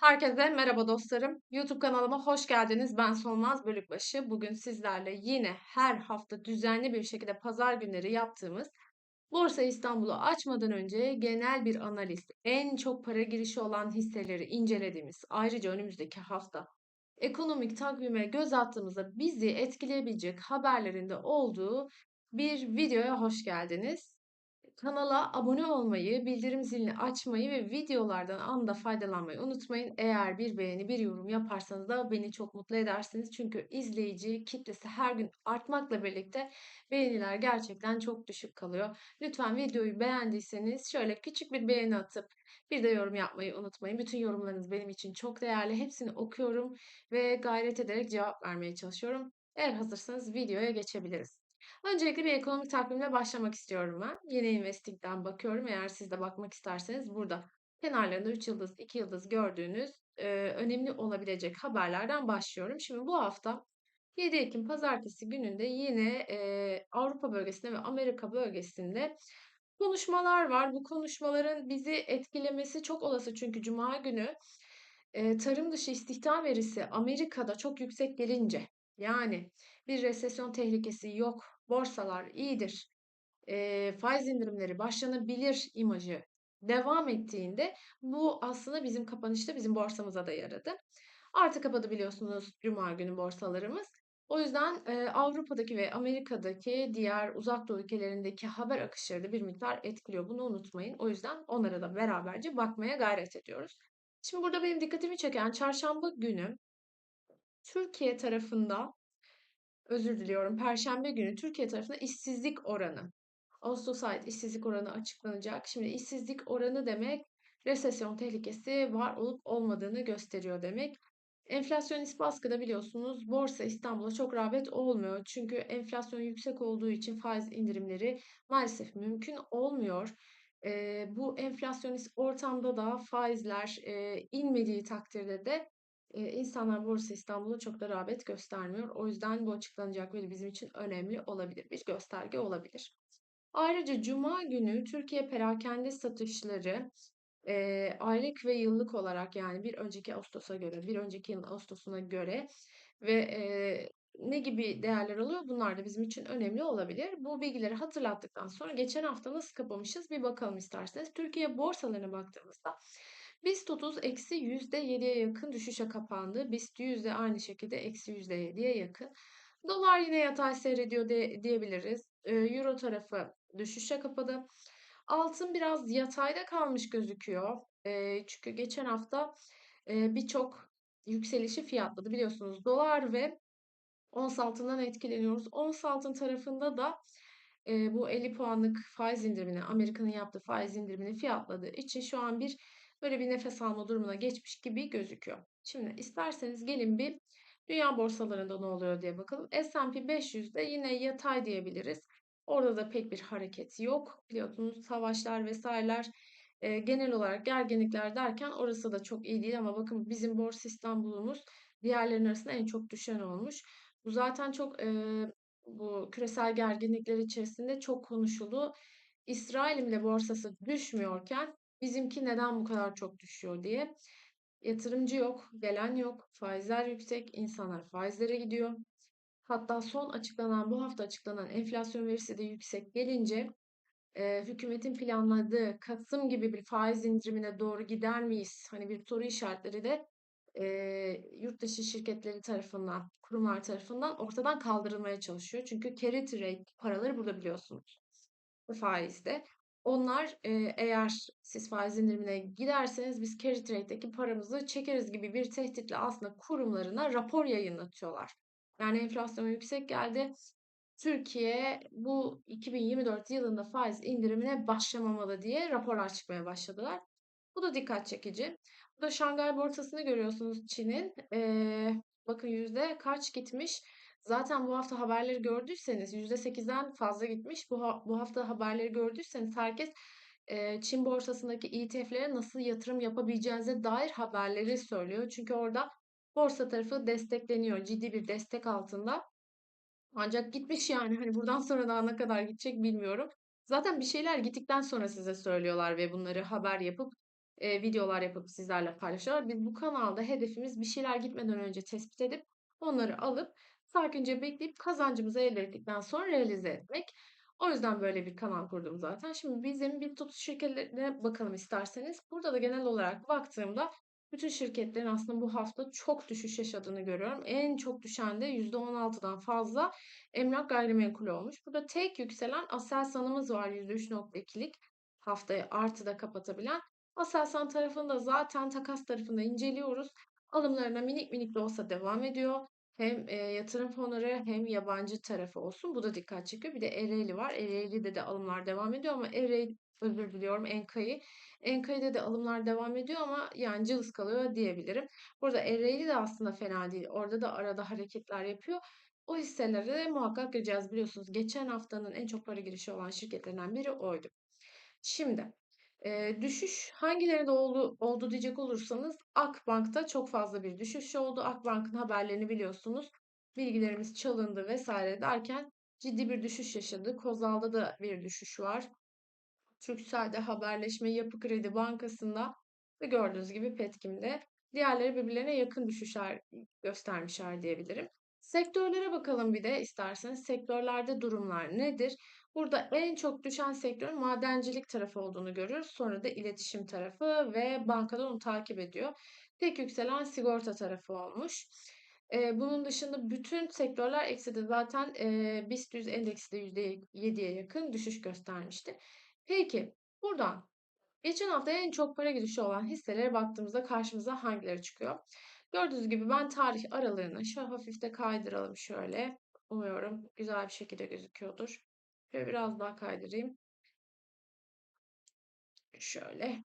Herkese merhaba dostlarım. YouTube kanalıma hoş geldiniz. Ben Solmaz Bölükbaşı. Bugün sizlerle yine her hafta düzenli bir şekilde pazar günleri yaptığımız Borsa İstanbul'u açmadan önce genel bir analiz, en çok para girişi olan hisseleri incelediğimiz, ayrıca önümüzdeki hafta ekonomik takvime göz attığımızda bizi etkileyebilecek haberlerinde olduğu bir videoya hoş geldiniz. Kanala abone olmayı, bildirim zilini açmayı ve videolardan anında faydalanmayı unutmayın. Eğer bir beğeni, bir yorum yaparsanız da beni çok mutlu edersiniz. Çünkü izleyici kitlesi her gün artmakla birlikte beğeniler gerçekten çok düşük kalıyor. Lütfen videoyu beğendiyseniz şöyle küçük bir beğeni atıp bir de yorum yapmayı unutmayın. Bütün yorumlarınız benim için çok değerli. Hepsini okuyorum ve gayret ederek cevap vermeye çalışıyorum. Eğer hazırsanız videoya geçebiliriz. Öncelikle bir ekonomik takvimle başlamak istiyorum ben. Yeni Investing'den bakıyorum. Eğer siz de bakmak isterseniz burada kenarlarında 3 yıldız, 2 yıldız gördüğünüz e, önemli olabilecek haberlerden başlıyorum. Şimdi bu hafta 7 Ekim Pazartesi gününde yine e, Avrupa bölgesinde ve Amerika bölgesinde konuşmalar var. Bu konuşmaların bizi etkilemesi çok olası çünkü Cuma günü e, tarım dışı istihdam verisi Amerika'da çok yüksek gelince yani bir resesyon tehlikesi yok, borsalar iyidir, e, faiz indirimleri başlanabilir imajı devam ettiğinde bu aslında bizim kapanışta bizim borsamıza da yaradı. Artı kapadı biliyorsunuz Cuma günü borsalarımız. O yüzden e, Avrupa'daki ve Amerika'daki diğer uzak doğu ülkelerindeki haber akışları da bir miktar etkiliyor. Bunu unutmayın. O yüzden onlara da beraberce bakmaya gayret ediyoruz. Şimdi burada benim dikkatimi çeken çarşamba günü Türkiye tarafında özür diliyorum. Perşembe günü Türkiye tarafında işsizlik oranı. Ağustos ayı işsizlik oranı açıklanacak. Şimdi işsizlik oranı demek resesyon tehlikesi var olup olmadığını gösteriyor demek. Enflasyonist baskıda biliyorsunuz Borsa İstanbul'a çok rağbet olmuyor. Çünkü enflasyon yüksek olduğu için faiz indirimleri maalesef mümkün olmuyor. E, bu enflasyonist ortamda da faizler e, inmediği takdirde de e, insanlar Borsa İstanbul'a çok da rağbet göstermiyor. O yüzden bu açıklanacak veri bizim için önemli olabilir. Bir gösterge olabilir. Ayrıca Cuma günü Türkiye perakende satışları e, aylık ve yıllık olarak yani bir önceki Ağustos'a göre, bir önceki yılın Ağustos'una göre ve e, ne gibi değerler oluyor? Bunlar da bizim için önemli olabilir. Bu bilgileri hatırlattıktan sonra geçen hafta nasıl kapamışız bir bakalım isterseniz. Türkiye borsalarına baktığımızda BIST 30 eksi %7'ye yakın düşüşe kapandı. BIST 100 de aynı şekilde eksi %7'ye yakın. Dolar yine yatay seyrediyor de, diyebiliriz. Ee, Euro tarafı düşüşe kapadı. Altın biraz yatayda kalmış gözüküyor. E, çünkü geçen hafta e, birçok yükselişi fiyatladı. Biliyorsunuz dolar ve ons altından etkileniyoruz. Ons altın tarafında da e, bu 50 puanlık faiz indirimini, Amerika'nın yaptığı faiz indirimini fiyatladığı için şu an bir böyle bir nefes alma durumuna geçmiş gibi gözüküyor. Şimdi isterseniz gelin bir dünya borsalarında ne oluyor diye bakalım. S&P 500'de yine yatay diyebiliriz. Orada da pek bir hareket yok. Biliyorsunuz savaşlar vesaireler e, genel olarak gerginlikler derken orası da çok iyi değil ama bakın bizim Borsa İstanbul'umuz diğerlerinin arasında en çok düşen olmuş. Bu zaten çok e, bu küresel gerginlikler içerisinde çok konuşuldu. İsrail'in bile borsası düşmüyorken bizimki neden bu kadar çok düşüyor diye. Yatırımcı yok, gelen yok, faizler yüksek, insanlar faizlere gidiyor. Hatta son açıklanan, bu hafta açıklanan enflasyon verisi de yüksek gelince e, hükümetin planladığı Kasım gibi bir faiz indirimine doğru gider miyiz? Hani bir soru işaretleri de e, yurt dışı şirketleri tarafından, kurumlar tarafından ortadan kaldırılmaya çalışıyor. Çünkü carry trade paraları burada biliyorsunuz. Faizde. Onlar eğer siz faiz indirimine giderseniz biz carry trade'deki paramızı çekeriz gibi bir tehditle aslında kurumlarına rapor yayınlatıyorlar. Yani enflasyon yüksek geldi. Türkiye bu 2024 yılında faiz indirimine başlamamalı diye raporlar çıkmaya başladılar. Bu da dikkat çekici. Bu da Şangay borsasını görüyorsunuz Çin'in. Ee, bakın yüzde kaç gitmiş. Zaten bu hafta haberleri gördüyseniz %8'den fazla gitmiş. Bu, ha- bu hafta haberleri gördüyseniz herkes e, Çin borsasındaki ETF'lere nasıl yatırım yapabileceğinize dair haberleri söylüyor. Çünkü orada borsa tarafı destekleniyor. Ciddi bir destek altında. Ancak gitmiş yani hani buradan sonra daha ne kadar gidecek bilmiyorum. Zaten bir şeyler gittikten sonra size söylüyorlar ve bunları haber yapıp eee, videolar yapıp sizlerle paylaşıyorlar. Biz bu kanalda hedefimiz bir şeyler gitmeden önce tespit edip onları alıp sakince bekleyip kazancımızı elde ettikten sonra realize etmek. O yüzden böyle bir kanal kurdum zaten. Şimdi bizim BitTorrent şirketlerine bakalım isterseniz. Burada da genel olarak baktığımda bütün şirketlerin aslında bu hafta çok düşüş yaşadığını görüyorum. En çok düşen de %16'dan fazla emlak gayrimenkul olmuş. Burada tek yükselen Aselsan'ımız var %3.2'lik haftayı artıda kapatabilen. Aselsan tarafında zaten takas tarafında inceliyoruz. Alımlarına minik minik de olsa devam ediyor. Hem e, yatırım fonları hem yabancı tarafı olsun. Bu da dikkat çekiyor. Bir de Ereğli var. Ereğli'de de alımlar devam ediyor ama Ereğli özür diliyorum Enka'yı. Enka'da de alımlar devam ediyor ama yani cılız kalıyor diyebilirim. Burada Ereğli de aslında fena değil. Orada da arada hareketler yapıyor. O hisselere de muhakkak gireceğiz biliyorsunuz. Geçen haftanın en çok para girişi olan şirketlerinden biri oydu. Şimdi e, düşüş hangilerinde oldu, oldu diyecek olursanız Akbank'ta çok fazla bir düşüş oldu. Akbank'ın haberlerini biliyorsunuz. Bilgilerimiz çalındı vesaire derken ciddi bir düşüş yaşadı. Kozal'da da bir düşüş var. Türkcell'de Haberleşme Yapı Kredi Bankası'nda ve gördüğünüz gibi Petkim'de. Diğerleri birbirlerine yakın düşüşler göstermişler diyebilirim. Sektörlere bakalım bir de isterseniz. Sektörlerde durumlar nedir? Burada en çok düşen sektörün madencilik tarafı olduğunu görüyoruz. Sonra da iletişim tarafı ve bankada onu takip ediyor. Tek yükselen sigorta tarafı olmuş. Ee, bunun dışında bütün sektörler ekside zaten e, BIST 100 endeksi de %7'ye yakın düşüş göstermişti. Peki buradan geçen hafta en çok para girişi olan hisselere baktığımızda karşımıza hangileri çıkıyor? Gördüğünüz gibi ben tarih aralığını şöyle hafif de kaydıralım şöyle. Umuyorum güzel bir şekilde gözüküyordur. Şöyle biraz daha kaydırayım. Şöyle.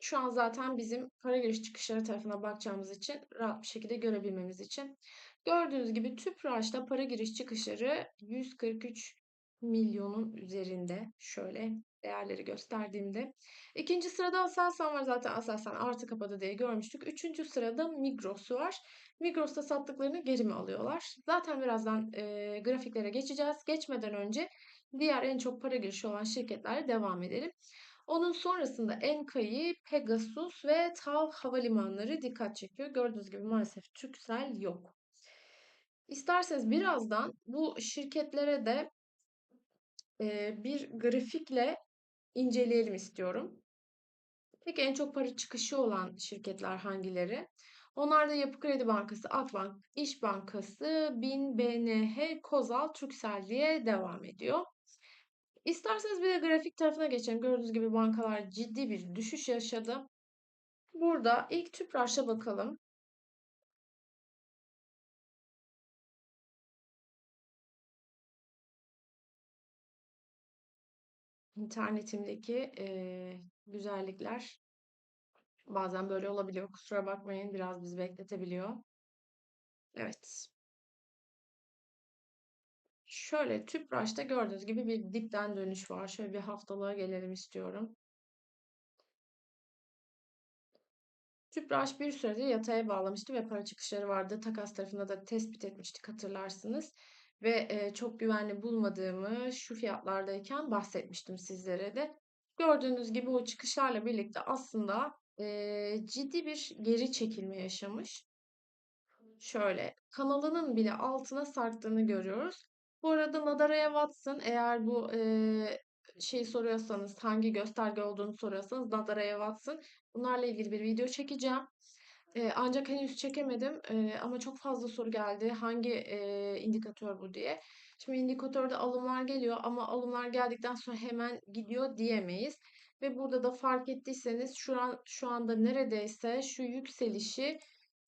Şu an zaten bizim para giriş çıkışları tarafına bakacağımız için rahat bir şekilde görebilmemiz için. Gördüğünüz gibi Tüpraş'ta para giriş çıkışları 143 milyonun üzerinde. Şöyle değerleri gösterdiğimde. İkinci sırada Aselsan var zaten Aselsan artı kapadı diye görmüştük. Üçüncü sırada Migros var. Migros'ta sattıklarını geri mi alıyorlar? Zaten birazdan e, grafiklere geçeceğiz. Geçmeden önce diğer en çok para girişi olan şirketlerle devam edelim. Onun sonrasında Enkai, Pegasus ve TAV havalimanları dikkat çekiyor. Gördüğünüz gibi maalesef Türksel yok. İsterseniz birazdan bu şirketlere de e, bir grafikle inceleyelim istiyorum. Peki en çok para çıkışı olan şirketler hangileri? Onlar da Yapı Kredi Bankası, Akbank, İş Bankası, BİM, BNH, Kozal, Türksel diye devam ediyor. İsterseniz bir de grafik tarafına geçelim. Gördüğünüz gibi bankalar ciddi bir düşüş yaşadı. Burada ilk Tüpraş'a bakalım. İnternetimdeki e, güzellikler bazen böyle olabiliyor. Kusura bakmayın biraz bizi bekletebiliyor. Evet. Şöyle Tüpraş'ta gördüğünüz gibi bir dipten dönüş var. Şöyle bir haftalığa gelelim istiyorum. Tüpraş bir süredir yataya bağlamıştı ve para çıkışları vardı. Takas tarafında da tespit etmiştik hatırlarsınız. Ve e, çok güvenli bulmadığımı şu fiyatlardayken bahsetmiştim sizlere de. Gördüğünüz gibi o çıkışlarla birlikte aslında e, ciddi bir geri çekilme yaşamış. Şöyle kanalının bile altına sarktığını görüyoruz. Bu arada Nadara'ya Watson eğer bu e, şeyi soruyorsanız hangi gösterge olduğunu soruyorsanız Nadara'ya Watson bunlarla ilgili bir video çekeceğim. Ancak henüz çekemedim ama çok fazla soru geldi. Hangi indikatör bu diye. Şimdi indikatörde alımlar geliyor ama alımlar geldikten sonra hemen gidiyor diyemeyiz. Ve burada da fark ettiyseniz şu an şu anda neredeyse şu yükselişi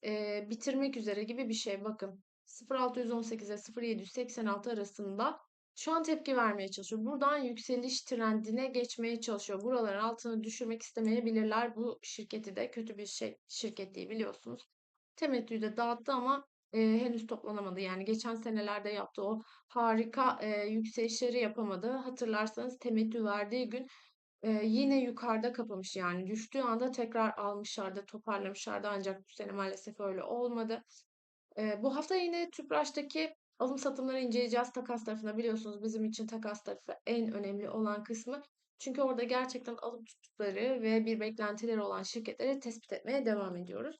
e, bitirmek üzere gibi bir şey. Bakın 0618 ile 0786 arasında şu an tepki vermeye çalışıyor. Buradan yükseliş trendine geçmeye çalışıyor. Buraların altını düşürmek istemeyebilirler. Bu şirketi de kötü bir şey şirket değil biliyorsunuz. Temettüyü de dağıttı ama e, henüz toplanamadı. Yani geçen senelerde yaptığı o harika e, yükselişleri yapamadı. Hatırlarsanız temettü verdiği gün e, yine yukarıda kapamış. Yani düştüğü anda tekrar almışlardı, toparlamışlardı. Ancak bu sene maalesef öyle olmadı. E, bu hafta yine Tüpraş'taki alım satımları inceleyeceğiz takas tarafına. Biliyorsunuz bizim için takas tarafı en önemli olan kısmı. Çünkü orada gerçekten alıp tuttukları ve bir beklentileri olan şirketleri tespit etmeye devam ediyoruz.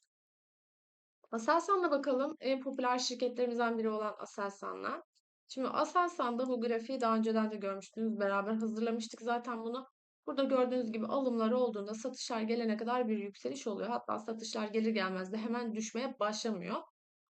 Aselsan'la bakalım. En popüler şirketlerimizden biri olan Aselsan'la. Şimdi Aselsan'da bu grafiği daha önceden de görmüştünüz. Beraber hazırlamıştık zaten bunu. Burada gördüğünüz gibi alımlar olduğunda satışlar gelene kadar bir yükseliş oluyor. Hatta satışlar gelir gelmez de hemen düşmeye başlamıyor.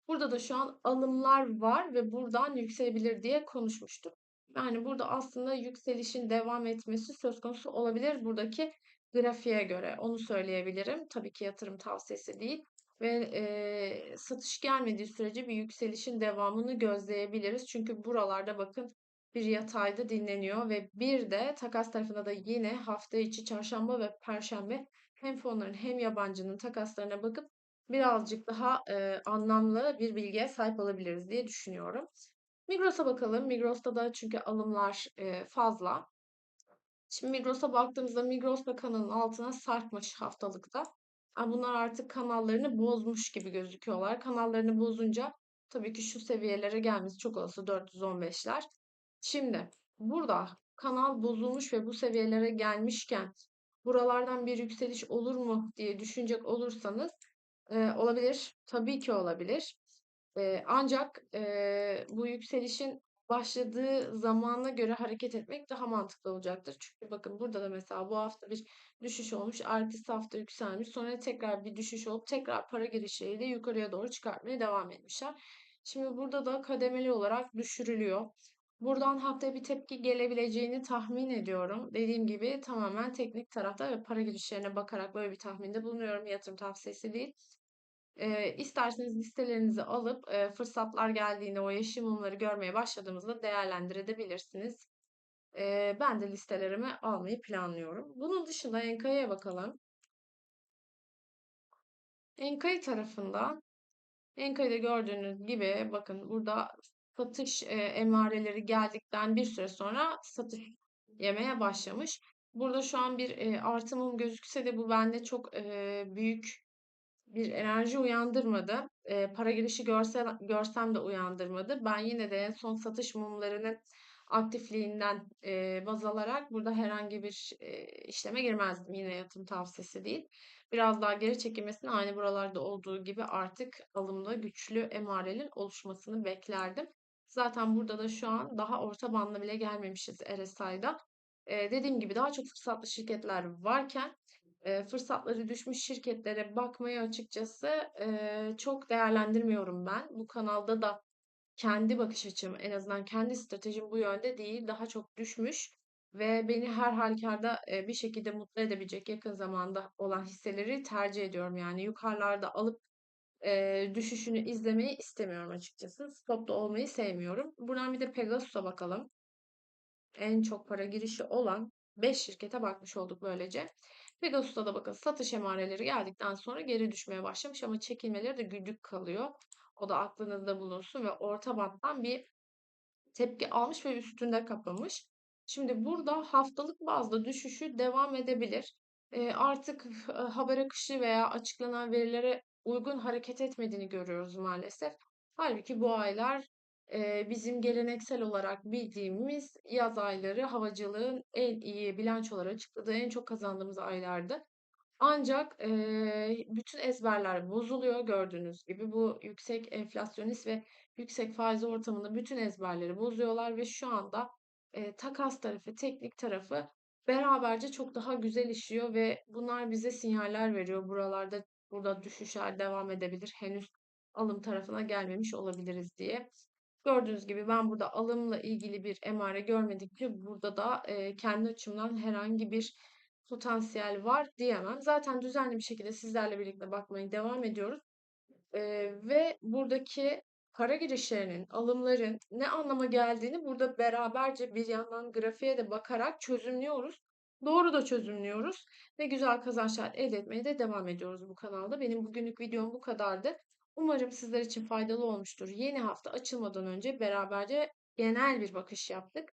Burada da şu an alımlar var ve buradan yükselebilir diye konuşmuştuk. Yani burada aslında yükselişin devam etmesi söz konusu olabilir buradaki grafiğe göre. Onu söyleyebilirim. Tabii ki yatırım tavsiyesi değil ve e, satış gelmediği sürece bir yükselişin devamını gözleyebiliriz. Çünkü buralarda bakın bir yatayda dinleniyor ve bir de takas tarafında da yine hafta içi çarşamba ve perşembe hem fonların hem yabancının takaslarına bakıp birazcık daha e, anlamlı bir bilgiye sahip olabiliriz diye düşünüyorum. Migros'a bakalım. Migros'ta da çünkü alımlar e, fazla. Şimdi Migros'a baktığımızda Migros da kanalın altına sarkmış haftalıkta. Yani bunlar artık kanallarını bozmuş gibi gözüküyorlar. Kanallarını bozunca tabii ki şu seviyelere gelmesi çok olası 415'ler. Şimdi burada kanal bozulmuş ve bu seviyelere gelmişken buralardan bir yükseliş olur mu diye düşünecek olursanız e, olabilir. Tabii ki olabilir. E, ancak e, bu yükselişin başladığı zamana göre hareket etmek daha mantıklı olacaktır. Çünkü bakın burada da mesela bu hafta bir düşüş olmuş, ertesi hafta yükselmiş, sonra tekrar bir düşüş olup tekrar para girişleriyle yukarıya doğru çıkartmaya devam etmişler. Şimdi burada da kademeli olarak düşürülüyor. Buradan haftaya bir tepki gelebileceğini tahmin ediyorum. Dediğim gibi tamamen teknik tarafta ve para girişlerine bakarak böyle bir tahminde bulunuyorum. Yatırım tavsiyesi değil. E, isterseniz listelerinizi alıp e, fırsatlar geldiğinde o yeşil mumları görmeye başladığımızda değerlendirebilirsiniz. E, ben de listelerimi almayı planlıyorum. Bunun dışında Enka'ya bakalım. Enka'yı tarafında Enka'yı gördüğünüz gibi bakın burada satış e, emareleri geldikten bir süre sonra satış yemeye başlamış. Burada şu an bir e, artımım gözükse de bu bende çok e, büyük bir enerji uyandırmadı. E, para girişi görse, görsem de uyandırmadı. Ben yine de son satış mumlarının aktifliğinden e, baz alarak burada herhangi bir e, işleme girmezdim. Yine yatırım tavsiyesi değil. Biraz daha geri çekilmesini aynı buralarda olduğu gibi artık alımda güçlü emarelerin oluşmasını beklerdim. Zaten burada da şu an daha orta bandına bile gelmemişiz RSI'da. E, dediğim gibi daha çok fırsatlı şirketler varken e, fırsatları düşmüş şirketlere bakmayı açıkçası e, çok değerlendirmiyorum ben. Bu kanalda da kendi bakış açım en azından kendi stratejim bu yönde değil. Daha çok düşmüş ve beni her halükarda e, bir şekilde mutlu edebilecek yakın zamanda olan hisseleri tercih ediyorum. Yani yukarılarda alıp e, düşüşünü izlemeyi istemiyorum açıkçası. Stopta olmayı sevmiyorum. Buradan bir de Pegasus'a bakalım. En çok para girişi olan 5 şirkete bakmış olduk böylece. Pegasus'ta da bakın satış emareleri geldikten sonra geri düşmeye başlamış ama çekilmeleri de güdük kalıyor. O da aklınızda bulunsun ve orta banttan bir tepki almış ve üstünde kapamış. Şimdi burada haftalık bazda düşüşü devam edebilir. E, artık haber akışı veya açıklanan verilere uygun hareket etmediğini görüyoruz maalesef. Halbuki bu aylar bizim geleneksel olarak bildiğimiz yaz ayları havacılığın en iyi bilançoları açıkladığı en çok kazandığımız aylardı. Ancak e, bütün ezberler bozuluyor gördüğünüz gibi. Bu yüksek enflasyonist ve yüksek faiz ortamında bütün ezberleri bozuyorlar ve şu anda e, takas tarafı, teknik tarafı beraberce çok daha güzel işliyor ve bunlar bize sinyaller veriyor. Buralarda burada düşüşler devam edebilir. Henüz alım tarafına gelmemiş olabiliriz diye. Gördüğünüz gibi ben burada alımla ilgili bir emare görmedikçe burada da e, kendi açımdan herhangi bir potansiyel var diyemem. Zaten düzenli bir şekilde sizlerle birlikte bakmaya devam ediyoruz. E, ve buradaki para girişlerinin, alımların ne anlama geldiğini burada beraberce bir yandan grafiğe de bakarak çözümlüyoruz. Doğru da çözümlüyoruz ve güzel kazançlar elde etmeye de devam ediyoruz bu kanalda. Benim bugünlük videom bu kadardı. Umarım sizler için faydalı olmuştur. Yeni hafta açılmadan önce beraberce genel bir bakış yaptık.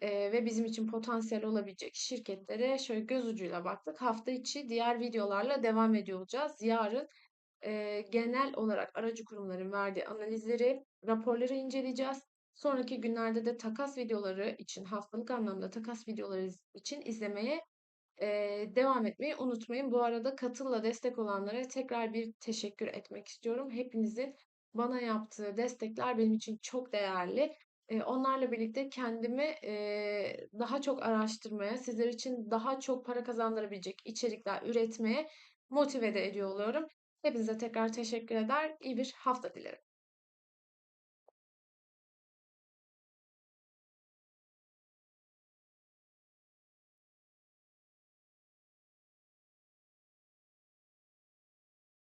Ee, ve bizim için potansiyel olabilecek şirketlere şöyle göz ucuyla baktık. Hafta içi diğer videolarla devam ediyor olacağız. Yarın e, genel olarak aracı kurumların verdiği analizleri, raporları inceleyeceğiz. Sonraki günlerde de takas videoları için, haftalık anlamda takas videoları için izlemeye, eee, devam etmeyi unutmayın. Bu arada Katıl'la destek olanlara tekrar bir teşekkür etmek istiyorum. Hepinizin bana yaptığı destekler benim için çok değerli. Onlarla birlikte kendimi, daha çok araştırmaya, sizler için daha çok para kazandırabilecek içerikler üretmeye motive de ediyor oluyorum. Hepinize tekrar teşekkür eder, iyi bir hafta dilerim.